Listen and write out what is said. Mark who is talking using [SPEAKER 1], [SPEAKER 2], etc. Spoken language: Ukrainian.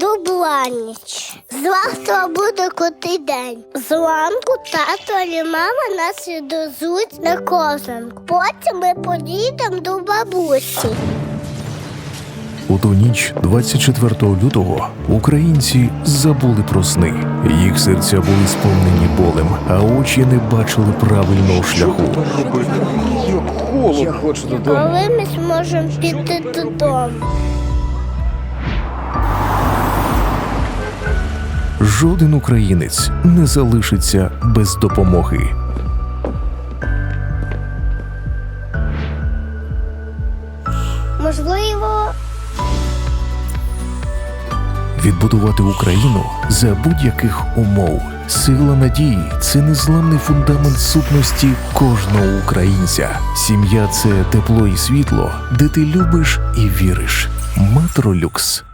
[SPEAKER 1] Дубланіч. Завтра буде крутий день. Зранку тато і мама нас відвезуть на козанку. Потім ми поїдемо до бабусі.
[SPEAKER 2] У ту ніч, 24 лютого, українці забули про сни. Їх серця були сповнені болем, а очі не бачили правильного шляху.
[SPEAKER 3] Я хочу додому.
[SPEAKER 1] Коли ми зможемо піти додому.
[SPEAKER 2] Жоден українець не залишиться без допомоги.
[SPEAKER 1] Можливо,
[SPEAKER 2] Відбудувати Україну за будь-яких умов. Сила надії це незламний фундамент сутності кожного українця. Сім'я це тепло і світло, де ти любиш і віриш. Матролюкс.